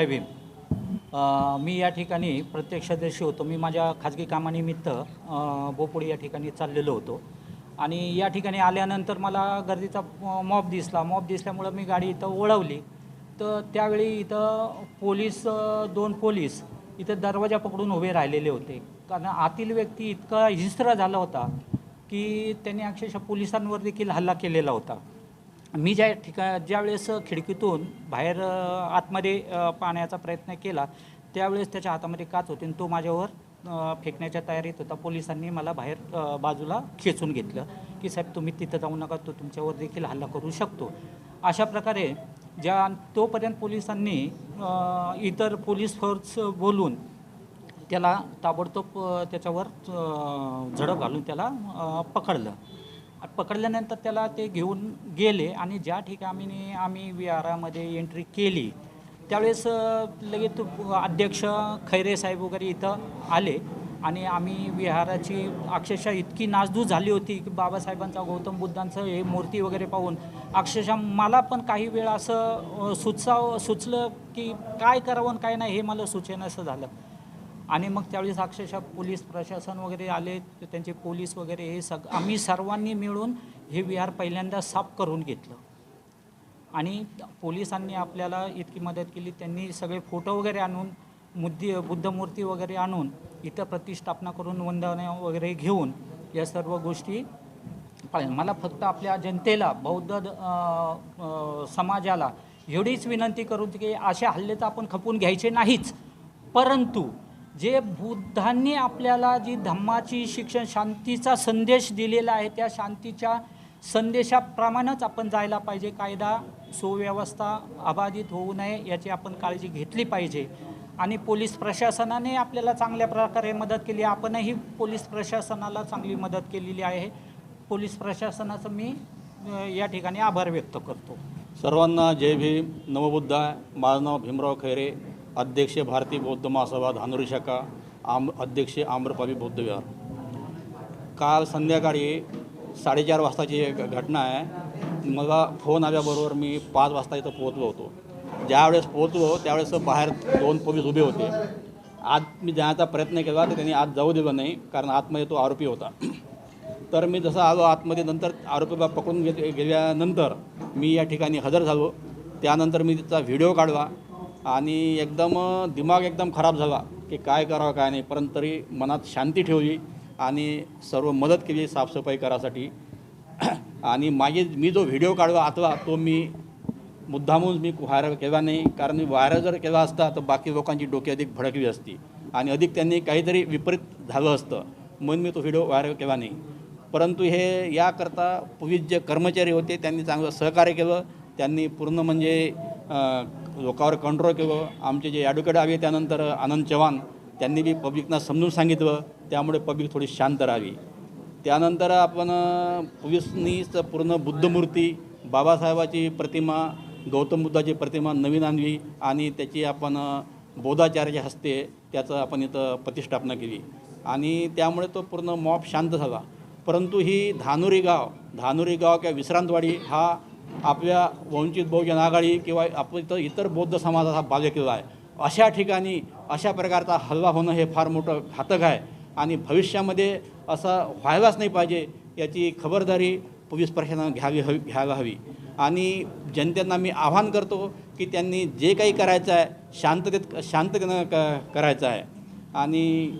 जय भीम मी या ठिकाणी प्रत्यक्षदर्शी होतो. मी माझ्या खाजगी कामानिमित्त अ, या ठिकाणी चाललेलो होतो. आणि या ठिकाणी आल्यानंतर मला गर्दीचा मॉब दिसला. मॉब दिसल्यामुळं मी गाडी इथं वळवली तर त्यावेळी इथं पोलीस दोन पोलीस इथं दरवाजा पकडून उभे राहिलेले होते. कारण आतील व्यक्ती इतका हिंस्त्र झाला होता की त्यांनी अक्षरशः पोलिसांवर देखील हल्ला केलेला होता. मी ज्या ठिका ज्यावेळेस खिडकीतून बाहेर आतमध्ये पाहण्याचा प्रयत्न केला त्यावेळेस त्याच्या हातामध्ये काच होते आणि तो माझ्यावर फेकण्याच्या तयारीत होता. पोलिसांनी मला बाहेर बाजूला खेचून घेतलं की साहेब तुम्ही तिथं जाऊ नका तो तुमच्यावर देखील हल्ला करू शकतो. अशा प्रकारे ज्या तोपर्यंत पोलिसांनी इतर पोलीस फोर्स बोलून त्याला ताबडतोब त्याच्यावर झडप घालून त्याला पकडलं. पकडल्यानंतर त्याला ते घेऊन गेले आणि ज्या ठिकाणी आम्ही विहारामध्ये एंट्री केली त्यावेळेस लगेच अध्यक्ष खैरे साहेब वगैरे इथं आले आणि आम्ही विहाराची अक्षरशः इतकी नासधूस झाली होती की बाबासाहेबांचा गौतम बुद्धांचं हे मूर्ती वगैरे पाहून अक्षरशः मला पण काही वेळ असं अ, सुचाव सुचलं की काय करावं आणि काय नाही हे मला सुचेनासं झालं. आणि मग त्यावेळेस अक्षरशः पोलीस प्रशासन वगैरे आले त्यांचे पोलीस वगैरे हे सग आम्ही सर्वांनी मिळून हे विहार पहिल्यांदा साफ करून घेतलं. आणि पोलिसांनी आपल्याला इतकी मदत केली त्यांनी सगळे फोटो वगैरे आणून मुद्दी बुद्धमूर्ती वगैरे आणून इथं प्रतिष्ठापना करून वंदना वगैरे घेऊन या सर्व गोष्टी पाहिजे मला फक्त आपल्या जनतेला बौद्ध समाजाला एवढीच विनंती करू की असे हल्ले तर आपण खपून घ्यायचे नाहीच. परंतु जे बुद्धांनी आपल्याला जी धम्माची शिक्षण शांतीचा संदेश दिलेला आहे त्या शांतीच्या संदेशाप्रमाणेच आपण जायला पाहिजे. कायदा सुव्यवस्था अबाधित होऊ नये याची आपण काळजी घेतली पाहिजे. आणि पोलीस प्रशासनाने आपल्याला चांगल्या प्रकारे मदत केली. आपणही पोलीस प्रशासनाला चांगली मदत केलेली आहे. पोलीस प्रशासनाचं मी या ठिकाणी आभार व्यक्त करतो. सर्वांना जय भीम. नवबुद्धा माझं नाव भीमराव खैरे. अध्यक्ष भारतीय बौद्ध महासभा धानुरी शाखा आम अध्यक्ष आम्रपावी बौद्ध विहार. काल संध्याकाळी साडेचार वाजताची एक घटना आहे. मला फोन आल्याबरोबर मी पाच वाजता इथं पोहोचलो होतो. ज्यावेळेस पोहोचलो त्यावेळेस बाहेर दोन पोलीस उभे होते. आज मी जाण्याचा प्रयत्न केला तर त्यांनी आज जाऊ दिलं नाही कारण आतमध्ये तो आरोपी होता. तर मी जसं आलो आतमध्ये नंतर आरोपीला पकडून घेत गेल्यानंतर मी या ठिकाणी हजर झालो. त्यानंतर मी त्याचा व्हिडिओ काढला. आणि एकदम दिमाग एकदम खराब झाला की काय करावं काय नाही. परंतु तरी मनात शांती ठेवली आणि सर्व मदत केली साफसफाई करासाठी आणि मागे मी जो व्हिडिओ काढला आतला तो मी मुद्दामून मी व्हायरल केला नाही. कारण मी व्हायरल जर केला असता तर बाकी लोकांची डोकी अधिक भडकली असती. आणि अधिक त्यांनी काहीतरी विपरीत झालं असतं. म्हणून मी तो व्हिडिओ व्हायरल केला नाही. परंतु हे याकरता पूर्वी जे कर्मचारी होते त्यांनी चांगलं सहकार्य केलं. त्यांनी पूर्ण म्हणजे लोकांवर कंट्रोल केलं. आमचे जे ॲडव्होकेट आले त्यानंतर आनंद चव्हाण त्यांनी बी पब्लिकना समजून सांगितलं. त्यामुळे पब्लिक थोडी शांत राहावी. त्यानंतर आपण पोलिसनीच पूर्ण बुद्धमूर्ती बाबासाहेबाची प्रतिमा गौतम बुद्धाची प्रतिमा नवीन आणली आणि त्याची आपण बोधाचार्याच्या हस्ते त्याचं आपण इथं प्रतिष्ठापना केली. आणि त्यामुळे तो पूर्ण मॉप शांत झाला. परंतु ही धानुरी गाव धानुरी गाव किंवा विश्रांतवाडी हा आपल्या वंचित बहुजन आघाडी किंवा आपण इथं इतर बौद्ध समाजाचा बालेकिल्ला आहे. अशा ठिकाणी अशा प्रकारचा हल्ला होणं हे फार मोठं घातक आहे. आणि भविष्यामध्ये असं व्हायलाच नाही पाहिजे याची खबरदारी पोलीस प्रशासनानं घ्यावी हवी घ्यायला हवी. आणि जनतेंना मी आवाहन करतो की त्यांनी जे काही करायचं आहे शांततेत शांततेनं क करायचं आहे. आणि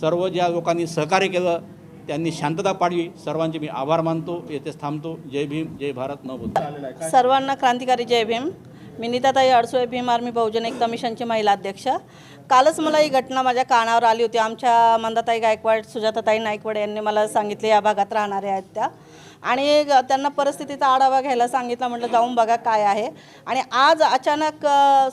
सर्व ज्या लोकांनी सहकार्य केलं त्यांनी शांतता पाडवी. सर्वांचे मी आभार मानतो. येथेच थांबतो. जय भीम जय भारत. नवबुद्ध सर्वांना क्रांतिकारी जय भीम. मी नीताताई अडसुळे भीम आर्मी बहुजन एकता मिशनची महिला अध्यक्ष. कालच मला ही घटना माझ्या कानावर आली होती. आमच्या मंदाताई गायकवाड सुजाताताई नायकवाड यांनी मला सांगितले या भागात राहणाऱ्या आहेत त्या. आणि ग- त्यांना परिस्थितीचा आढावा घ्यायला सांगितलं. म्हटलं जाऊन बघा काय आहे. आणि आज अचानक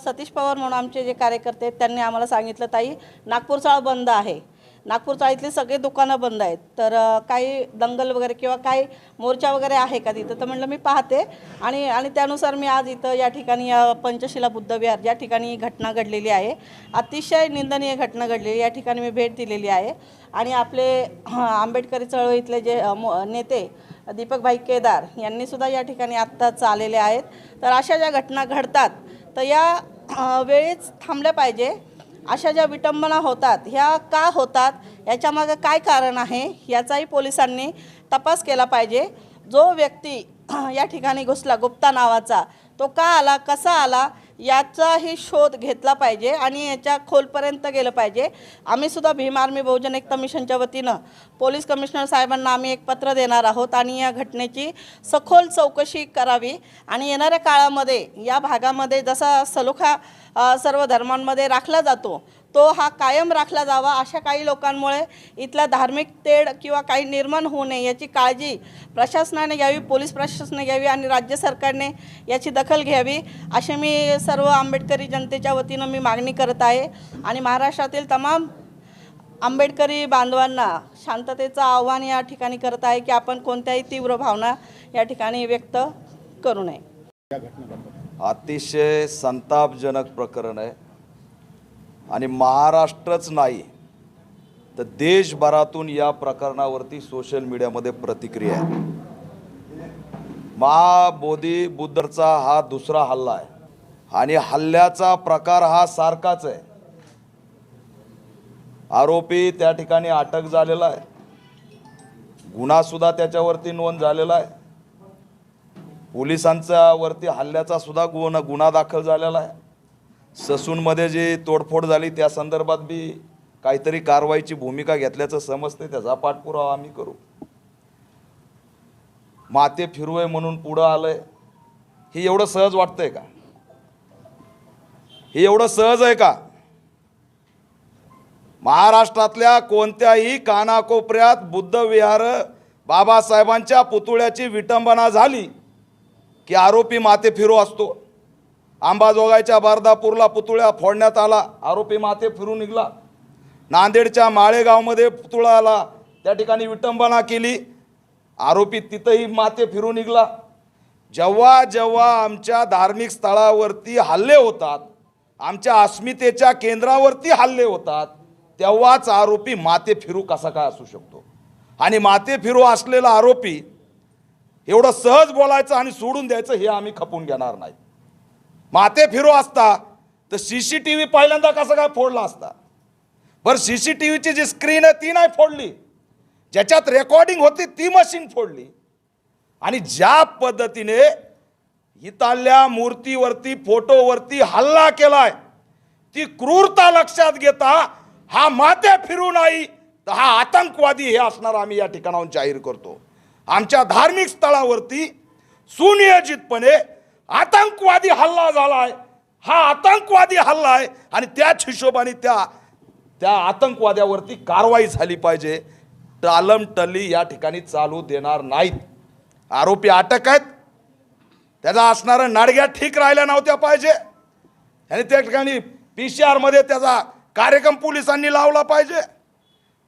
सतीश पवार म्हणून आमचे जे कार्यकर्ते आहेत त्यांनी आम्हाला सांगितलं ताई नागपूर चाळ बंद आहे. नागपूर चाळीतले सगळे दुकानं बंद आहेत. तर काही दंगल वगैरे किंवा काही मोर्चा वगैरे आहे का तिथं? तर म्हटलं मी पाहते. आणि आणि त्यानुसार मी आज इथं या ठिकाणी अ, पंचशिला बुद्ध विहार ज्या ठिकाणी ही घटना घडलेली आहे. अतिशय निंदनीय घटना घडलेली या ठिकाणी मी भेट दिलेली आहे. आणि आपले आंबेडकरी चळवळीतले जे मो- नेते दीपकभाई केदार यांनीसुद्धा या ठिकाणी आत्ताच आलेले आहेत. तर अशा ज्या घटना घडतात तर या वेळीच थांबल्या पाहिजे. अशा ज्या विटंबना होतात ह्या का होतात याच्यामागं काय कारण आहे याचाही पोलिसांनी तपास केला पाहिजे. जो व्यक्ती या ठिकाणी घुसला गुप्ता नावाचा तो का आला कसा आला याचाही शोध घेतला पाहिजे आणि याच्या खोलपर्यंत गेलं पाहिजे. आम्हीसुद्धा भीम आर्मी बहुजन एकता मिशनच्या वतीनं पोलीस कमिशनर साहेबांना आम्ही एक पत्र देणार आहोत आणि या घटनेची सखोल चौकशी करावी. आणि येणाऱ्या काळामध्ये या भागामध्ये जसा सलोखा सर्व धर्मांमध्ये राखला जातो तो हा कायम राखला जावा अशा काही लोकांमुळे इथला धार्मिक तेढ किंवा काही निर्माण होऊ नये याची काळजी प्रशासनाने घ्यावी पोलीस प्रशासनाने घ्यावी आणि राज्य सरकारने याची दखल घ्यावी असे मी सर्व आंबेडकरी जनतेच्या वतीनं मी मागणी करत आहे. आणि महाराष्ट्रातील तमाम आंबेडकरी बांधवांना शांततेचं आव्हान या ठिकाणी करत आहे की आपण कोणत्याही तीव्र भावना या ठिकाणी व्यक्त करू नये. अतिशय संतापजनक प्रकरण आहे. आणि महाराष्ट्रच नाही तर देशभरातून या प्रकरणावरती सोशल मीडियामध्ये प्रतिक्रिया आहे. महाबोधी बुद्धचा हा दुसरा हल्ला आहे. आणि हल्ल्याचा प्रकार हा सारखाच आहे. आरोपी त्या ठिकाणी अटक झालेला आहे. गुन्हासुद्धा त्याच्यावरती नोंद झालेला आहे. पोलिसांच्या वरती हल्ल्याचा सुद्धा गुन्हा गुन्हा दाखल झालेला आहे. ससूनमध्ये जी तोडफोड झाली त्या संदर्भात बी काहीतरी कारवाईची भूमिका घेतल्याचं समजते. त्याचा पाठपुरावा आम्ही करू. माते फिरवय म्हणून पुढं आलंय. हे एवढं सहज वाटतंय का? हे एवढं सहज आहे का? महाराष्ट्रातल्या कोणत्याही कानाकोपऱ्यात बुद्ध विहार बाबासाहेबांच्या पुतुळ्याची विटंबना झाली की आरोपी माते फिरो असतो. आंबाजोगाईच्या बारदापूरला पुतळ्या फोडण्यात आला. आरोपी माथे फिरून निघला. नांदेडच्या माळेगावमध्ये पुतळा आला. त्या ठिकाणी विटंबना केली. आरोपी तिथंही माथे फिरून निघला. जेव्हा जेव्हा आमच्या धार्मिक स्थळावरती हल्ले होतात आमच्या अस्मितेच्या केंद्रावरती हल्ले होतात तेव्हाच आरोपी माते फिरू कसा काय असू शकतो? आणि माते फिरू असलेला आरोपी एवढं सहज बोलायचं आणि सोडून द्यायचं हे आम्ही खपून घेणार नाही. माते फिरो असता तर सी सी टी व्ही पहिल्यांदा कसं काय फोडला असता? बरं सी सी टी व्हीची जी स्क्रीन आहे ती नाही फोडली. ज्याच्यात रेकॉर्डिंग होती ती मशीन फोडली. आणि ज्या पद्धतीने इथल्या मूर्तीवरती फोटोवरती हल्ला केलाय ती क्रूरता लक्षात घेता हा माते फिरू नाही तर हा आतंकवादी हे असणार आम्ही या ठिकाणाहून जाहीर करतो. आमच्या धार्मिक स्थळावरती सुनियोजितपणे आतंकवादी हल्ला झालाय. हा आतंकवादी हल्ला आहे आणि त्याच हिशोबाने त्या त्या आतंकवाद्यावरती कारवाई झाली पाहिजे. टालम या ठिकाणी चालू देणार नाहीत. आरोपी अटक आहेत. त्याचा असणारं नाडग्या ठीक राहिल्या नव्हत्या पाहिजे. आणि त्या ठिकाणी पी सी आरमध्ये त्याचा कार्यक्रम पोलिसांनी लावला पाहिजे.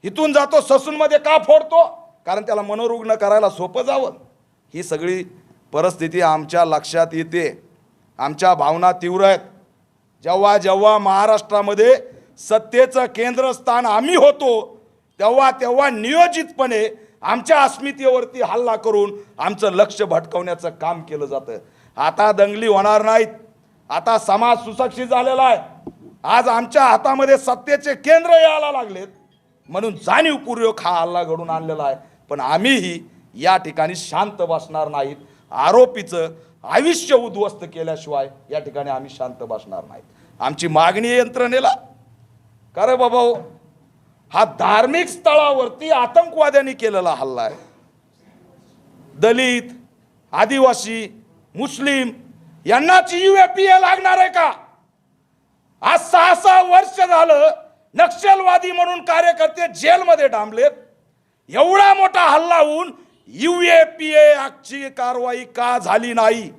इथून जातो ससूनमध्ये का फोडतो. कारण त्याला मनोरुग्ण करायला सोपं जावं. ही सगळी परिस्थिती आमच्या लक्षात येते. आमच्या भावना तीव्र आहेत. जेव्हा जेव्हा महाराष्ट्रामध्ये सत्तेचं केंद्रस्थान आम्ही होतो तेव्हा तेव्हा नियोजितपणे आमच्या अस्मितेवरती हल्ला करून आमचं लक्ष भटकवण्याचं काम केलं जातं. आता दंगली होणार नाहीत. आता समाज सुसक्षित झालेला आहे. आज आमच्या हातामध्ये सत्तेचे केंद्र यायला लागलेत. म्हणून जाणीवपूर्वक हा हल्ला घडून आणलेला आहे. पण आम्हीही या ठिकाणी शांत बसणार नाहीत. आरोपीचं आयुष्य उद्ध्वस्त केल्याशिवाय या ठिकाणी आम्ही शांत बसणार नाहीत. आमची मागणी यंत्रणेला का रे बाबा हा धार्मिक स्थळावरती आतंकवाद्यांनी केलेला हल्ला आहे. दलित आदिवासी मुस्लिम यांनाच यू ए पी ए लागणार आहे का? आज सहा सहा वर्ष झालं नक्षलवादी म्हणून कार्यकर्ते जेलमध्ये डांबलेत. एवढा मोठा हल्ला होऊन यू ए पी ची कारवाई का झाली नाही?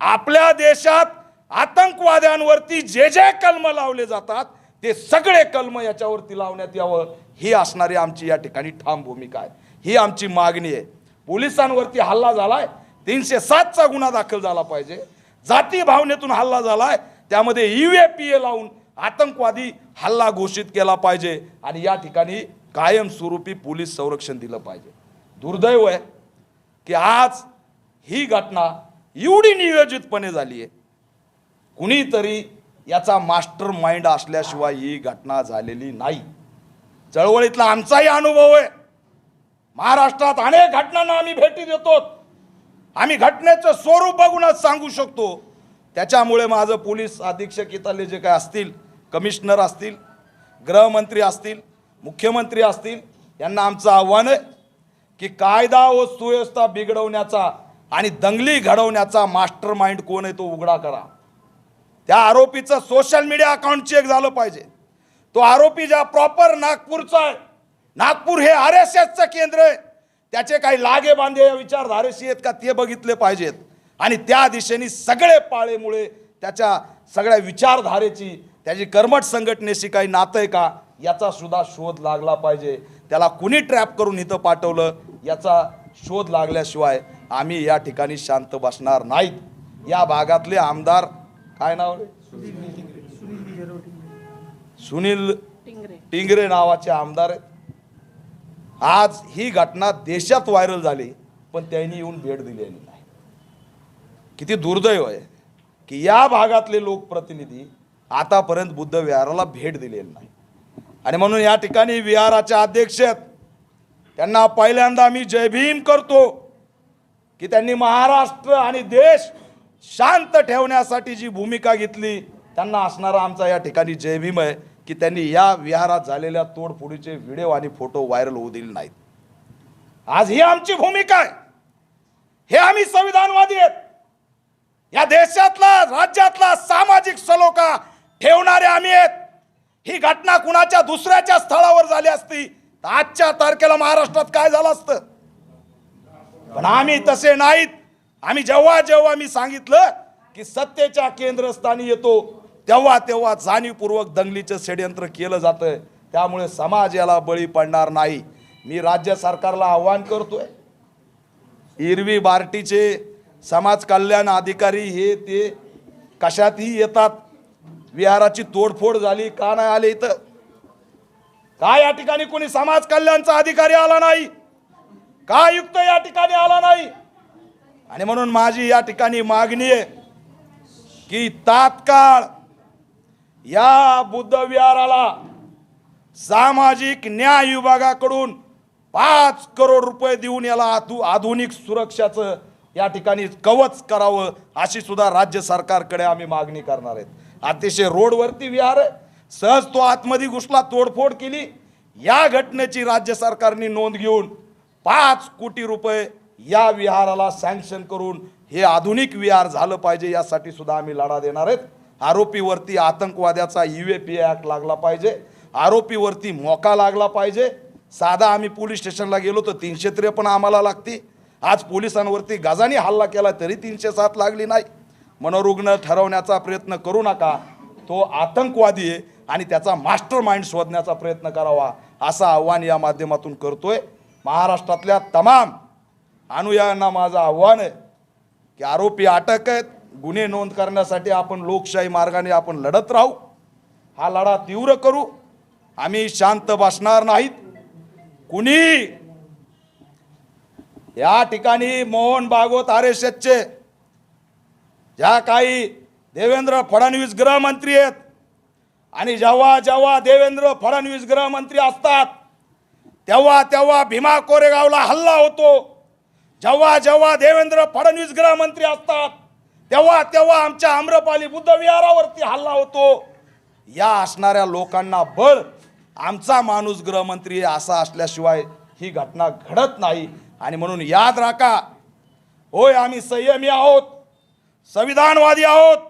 आपल्या देशात आतंकवाद्यांवरती जे जे कलम लावले जातात ते सगळे कलम याच्यावरती लावण्यात यावं. ही असणारी आमची या ठिकाणी ठाम भूमिका आहे. ही आमची मागणी आहे. पोलिसांवरती हल्ला झालाय. तीनशे सातचा गुन्हा दाखल झाला पाहिजे. जाती भावनेतून हल्ला झालाय. त्यामध्ये यू ए पी ए लावून आतंकवादी हल्ला घोषित केला पाहिजे आणि या ठिकाणी कायमस्वरूपी पोलीस संरक्षण दिलं पाहिजे. दुर्दैव आहे की आज ही घटना एवढी नियोजितपणे झाली आहे. कुणीतरी याचा मास्टर माइंड असल्याशिवाय ही घटना झालेली नाही. चळवळीतला आमचाही अनुभव आहे. महाराष्ट्रात अनेक घटनांना आम्ही भेटी देतो. आम्ही घटनेचं स्वरूप बघूनच सांगू शकतो. त्याच्यामुळे माझं पोलीस अधीक्षक इथले जे काय असतील कमिशनर असतील गृहमंत्री असतील मुख्यमंत्री असतील यांना आमचं आव्हान आहे. की कायदा व सुव्यवस्था बिघडवण्याचा आणि दंगली घडवण्याचा मास्टर माइंड कोण आहे तो उघडा करा. त्या आरोपीचं सोशल मीडिया अकाउंट चेक झालं पाहिजे. तो आरोपी ज्या प्रॉपर नागपूरचा आहे नागपूर हे आर एस एसचं केंद्र आहे. त्याचे काही लागे बांधे या विचारधारेशी आहेत का ते बघितले पाहिजेत. आणि त्या दिशेने सगळे पाळेमुळे त्याच्या सगळ्या विचारधारेची त्याची कर्मठ संघटनेशी काही नातं आहे का याचा सुद्धा शोध लागला पाहिजे. त्याला कुणी ट्रॅप करून इथं पाठवलं? याचा शोध लागल्याशिवाय आम्ही या ठिकाणी शांत बसणार नाहीत. या भागातले आमदार काय नाव? सुनील टिंगरे. नावाचे आमदार आज ही घटना देशात व्हायरल झाली पण त्यांनी येऊन भेट दिलेली नाही. किती दुर्दैव आहे की या भागातले लोकप्रतिनिधी आतापर्यंत बुद्ध विहाराला भेट दिलेली नाही. आणि म्हणून या ठिकाणी विहाराचे अध्यक्ष आहेत. त्यांना पहिल्यांदा मी जय भीम करतो की त्यांनी महाराष्ट्र आणि देश शांत ठेवण्यासाठी जी भूमिका घेतली त्यांना असणारा आमचा या ठिकाणी जय भीम आहे की त्यांनी या विहारात झालेल्या तोडफोडीचे व्हिडिओ आणि फोटो व्हायरल होऊ दिले नाहीत. आज ही आमची भूमिका आहे. हे आम्ही संविधानवादी आहेत. या देशातला राज्यातला सामाजिक सलोखा ठेवणारे आम्ही आहेत. ही घटना कुणाच्या दुसऱ्याच्या स्थळावर झाली असती आजच्या तारखेला महाराष्ट्रात काय झालं असतं? पण आम्ही तसे नाहीत. आम्ही जेव्हा जेव्हा मी सांगितलं की सत्तेच्या केंद्रस्थानी येतो तेव्हा तेव्हा जाणीवपूर्वक दंगलीचं षडयंत्र केलं जातं त्यामुळे समाज याला बळी पडणार नाही. मी राज्य सरकारला आव्हान करतोय. इरवी बार्टीचे समाज कल्याण अधिकारी हे ते कशातही येतात. विहाराची तोडफोड झाली का नाही आले इथं? का या ठिकाणी कोणी समाज कल्याणचा अधिकारी आला नाही? का आयुक्त या ठिकाणी आला नाही? आणि म्हणून माझी या ठिकाणी मागणी आहे की तात्काळ या बुद्ध विहाराला सामाजिक न्याय विभागाकडून पाच करोड रुपये देऊन याला आधु आधुनिक सुरक्षाचं या ठिकाणी कवच करावं अशी सुद्धा राज्य सरकारकडे आम्ही मागणी करणार आहेत. अतिशय रोडवरती विहार आहे. सहज तो आतमध्ये घुसला तोडफोड केली. या घटनेची राज्य सरकारने नोंद घेऊन पाच कोटी रुपये या विहाराला सँक्शन करून हे आधुनिक विहार झालं पाहिजे यासाठी सुद्धा आम्ही लढा देणार आहेत. आरोपीवरती आतंकवाद्याचा यू ए पी ॲक्ट लागला पाहिजे. आरोपीवरती मोका लागला पाहिजे. साधा आम्ही पोलीस स्टेशनला गेलो तर तीनशे त्रेपन्न आम्हाला लागते आज पोलिसांवरती गजानी हल्ला केला तरी तीनशे सात लागली नाही. मनोरुग्ण ठरवण्याचा प्रयत्न करू नका. तो आतंकवादी आहे. आणि त्याचा मास्टर माइंड शोधण्याचा प्रयत्न करावा असं आव्हान या माध्यमातून करतोय. महाराष्ट्रातल्या तमाम अनुयायांना माझं आव्हान आहे की आरोपी अटक आहेत गुन्हे नोंद करण्यासाठी आपण लोकशाही मार्गाने आपण लढत राहू. हा लढा तीव्र करू. आम्ही शांत बसणार नाहीत. कुणी? या ठिकाणी मोहन भागवत आर एस एसचे ज्या काही देवेंद्र फडणवीस गृहमंत्री आहेत आणि जेव्हा जेव्हा देवेंद्र फडणवीस गृहमंत्री असतात तेव्हा तेव्हा भीमा कोरेगावला हल्ला होतो. जेव्हा जेव्हा देवेंद्र फडणवीस गृहमंत्री असतात तेव्हा तेव्हा आमच्या आम्रपाली बुद्ध विहारावरती हल्ला होतो. या असणाऱ्या लोकांना बळ आमचा माणूस गृहमंत्री असा असल्याशिवाय ही घटना घडत नाही. आणि म्हणून याद राखा होय आम्ही संयमी आहोत संविधानवादी आहोत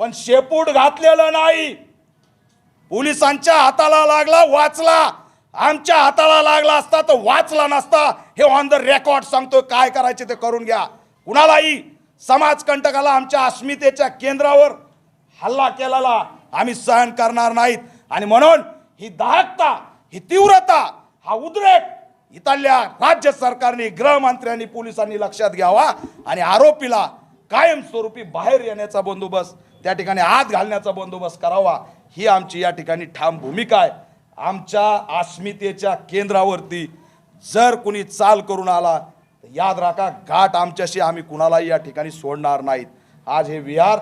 पण शेपूट घातलेलं नाही. पोलिसांच्या हाताला लागला वाचला. आमच्या हाताला लागला असता तर वाचला नसता. हे ऑन द रेकॉर्ड सांगतोय काय करायचे ते करून घ्या. कुणालाही समाजकंटकाला आमच्या अस्मितेच्या केंद्रावर हल्ला केलेला आम्ही सहन करणार नाहीत. आणि म्हणून ही दाहकता ही तीव्रता हा उद्रेक इथल्या राज्य सरकारने गृहमंत्र्यांनी पोलिसांनी लक्षात घ्यावा. आणि आरोपीला कायमस्वरूपी बाहेर येण्याचा बंदोबस्त त्या ठिकाणी हात घालण्याचा बंदोबस्त करावा. ही आमची या ठिकाणी ठाम भूमिका आहे. आमच्या अस्मितेच्या केंद्रावरती जर कुणी चाल करून आला तर याद राखा घाट आमच्याशी आम्ही कुणालाही या ठिकाणी सोडणार नाहीत. आज हे विहार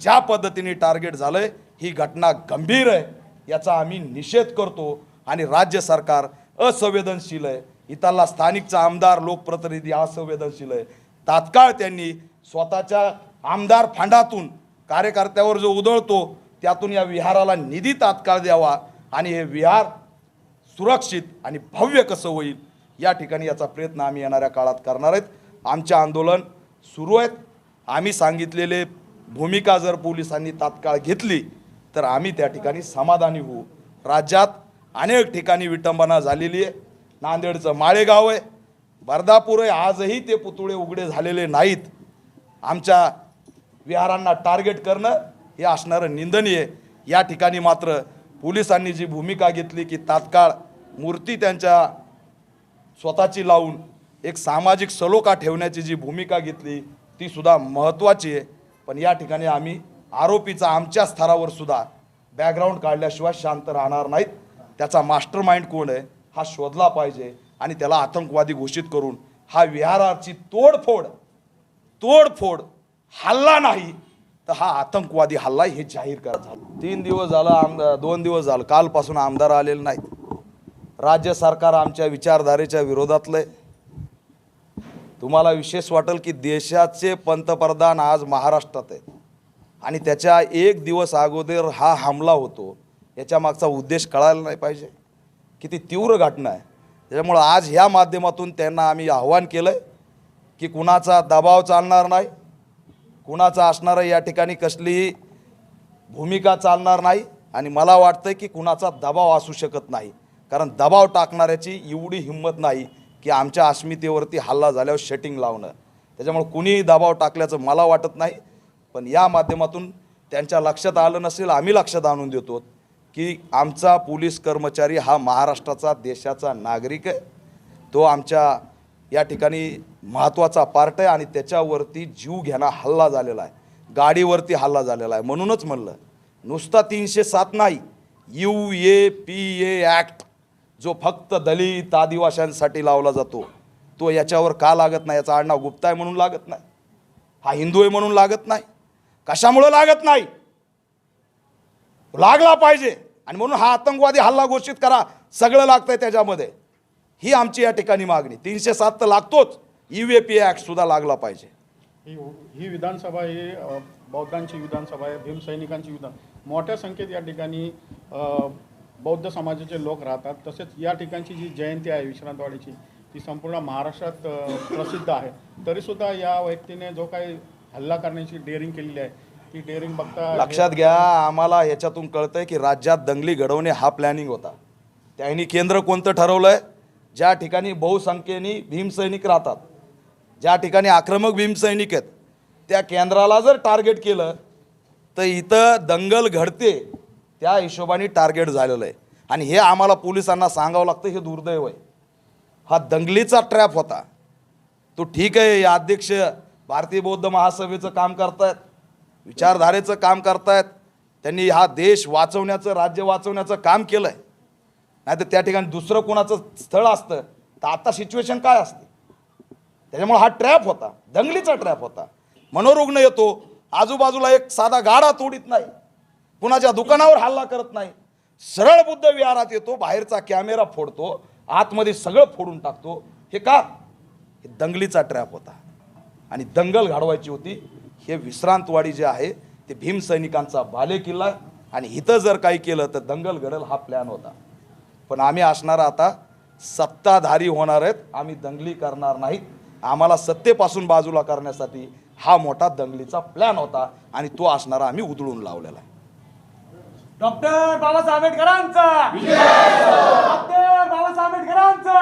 ज्या पद्धतीने टार्गेट झालं ही घटना गंभीर आहे याचा आम्ही निषेध करतो आणि राज्य सरकार असंवेदनशील आहे. इथला स्थानिकचा आमदार लोकप्रतिनिधी असंवेदनशील आहे. तात्काळ त्यांनी स्वतःच्या आमदार फंडातून कार्यकर्त्यावर जो उधळतो त्यातून या विहाराला निधी तात्काळ द्यावा आणि हे विहार सुरक्षित आणि भव्य कसं होईल या ठिकाणी याचा प्रयत्न आम्ही येणाऱ्या काळात करणार आहेत. आमचे आंदोलन सुरू आहेत. आम्ही सांगितलेले भूमिका जर पोलिसांनी तात्काळ घेतली तर आम्ही त्या ठिकाणी समाधानी होऊ. राज्यात अनेक ठिकाणी विटंबना झालेली आहे. नांदेडचं माळेगाव आहे. बर्दापूर आहे आजही ते पुतळे उघडे झालेले नाहीत. आमच्या विहारांना टार्गेट करणं हे असणारं निंदनीय आहे. या ठिकाणी मात्र पोलिसांनी जी भूमिका घेतली की तात्काळ मूर्ती त्यांच्या स्वतःची लावून एक सामाजिक सलोखा ठेवण्याची जी भूमिका घेतली ती सुद्धा महत्त्वाची आहे पण या ठिकाणी आम्ही आरोपीचा आमच्या स्तरावर सुद्धा बॅकग्राऊंड काढल्याशिवाय शांत राहणार नाहीत त्याचा मास्टर माइंड कोण आहे हा शोधला पाहिजे आणि त्याला आतंकवादी घोषित करून हा विहाराची तोडफोड तोडफोड हल्ला नाही तर हा आतंकवादी हल्ला हे जाहीर करत झालं. तीन दिवस झालं आमदार दोन दिवस झालं कालपासून आमदार आलेले नाहीत. राज्य सरकार आमच्या विचारधारेच्या विरोधातलं. आहे तुम्हाला विशेष वाटेल की देशाचे पंतप्रधान आज महाराष्ट्रात आहेत. आणि त्याच्या एक दिवस अगोदर हा हमला होतो याच्या मागचा उद्देश कळायला नाही पाहिजे. किती तीव्र घटना आहे. त्याच्यामुळं आज ह्या माध्यमातून त्यांना आम्ही आव्हान केलं आहे की कुणाचा दबाव चालणार नाही कुणाचा असणारं या ठिकाणी कसलीही भूमिका चालणार नाही आणि मला वाटतं की कुणाचा दबाव असू शकत नाही. कारण दबाव टाकणाऱ्याची एवढी हिंमत नाही की आमच्या अस्मितेवरती हल्ला झाल्यावर शटिंग लावणं. त्याच्यामुळे कुणीही दबाव टाकल्याचं मला वाटत नाही. पण या माध्यमातून त्यांच्या लक्षात आलं नसेल आम्ही लक्षात आणून देतो की आमचा पोलीस कर्मचारी हा महाराष्ट्राचा देशाचा नागरिक आहे. तो आमच्या या ठिकाणी महत्त्वाचा पार्ट आहे आणि त्याच्यावरती जीव घेणा हल्ला झालेला आहे. गाडीवरती हल्ला झालेला आहे. म्हणूनच म्हणलं नुसता तीनशे सात नाही U A P A act जो फक्त दलित आदिवाशांसाठी लावला जातो तो याच्यावर का लागत नाही? याचा आडनाव गुप्ता आहे म्हणून लागत नाही. हा हिंदू आहे म्हणून लागत नाही. कशामुळं लागत नाही? लागला पाहिजे. आणि म्हणून हा आतंकवादी हल्ला घोषित करा. सगळं लागतंय त्याच्यामध्ये. ही आमची या ठिकाणी मागणी. तीनशे सात तर लागतोच. यू ए पी ॲक्ट सुद्धा लागला पाहिजे. ही ही विधानसभा ही बौद्धांची विधानसभा आहे भीमसैनिकांची विधान. मोठ्या संख्येत या ठिकाणी बौद्ध समाजाचे लोक राहतात. तसेच या ठिकाणची जी जयंती आहे विश्रांतवाडीची ती संपूर्ण महाराष्ट्रात प्रसिद्ध आहे. तरीसुद्धा या व्यक्तीने जो काही हल्ला करण्याची डेअरिंग केलेली आहे ती डेअरिंग बघता लक्षात घ्या आम्हाला याच्यातून कळतंय की राज्यात दंगली घडवणे हा प्लॅनिंग होता. त्यांनी केंद्र कोणतं ठरवलंय? ज्या ठिकाणी बहुसंख्येने भीमसैनिक राहतात ज्या ठिकाणी आक्रमक भीमसैनिक आहेत त्या केंद्राला जर टार्गेट केलं तर इथं दंगल घडते त्या हिशोबाने टार्गेट झालेलं आहे. आणि हे आम्हाला पोलिसांना सांगावं लागतं हे दुर्दैव आहे. हा दंगलीचा ट्रॅप होता. तो ठीक आहे या अध्यक्ष भारतीय बौद्ध महासभेचं काम करतायत विचारधारेचं काम करतायत त्यांनी हा देश वाचवण्याचं राज्य वाचवण्याचं काम केलं आहे नाही तर त्या ठिकाणी दुसरं कोणाचं स्थळ असतं तर आता सिच्युएशन काय असते? त्याच्यामुळे हा ट्रॅप होता. दंगलीचा ट्रॅप होता. मनोरुग्ण येतो आजूबाजूला एक साधा गाडा तोडीत नाही. कुणाच्या दुकानावर हल्ला करत नाही. सरळ बुद्ध विहारात येतो बाहेरचा कॅमेरा फोडतो आतमध्ये सगळं फोडून टाकतो. हे का? हे दंगलीचा ट्रॅप होता. आणि दंगल घडवायची होती. हे विश्रांतवाडी जे आहे ते भीमसैनिकांचा बालेकिल्ला आणि इथं जर काही केलं तर दंगल घडल हा प्लॅन होता. पण आम्ही असणार आता सत्ताधारी होणार आहेत. आम्ही दंगली करणार नाहीत. आम्हाला सत्तेपासून बाजूला करण्यासाठी हा मोठा दंगलीचा प्लॅन होता आणि तो असणारा आम्ही उधळून लावलेला आहे. डॉक्टर बाबासाहेब आंबेडकरांचा. डॉक्टर बाबासाहेब आंबेडकरांचा.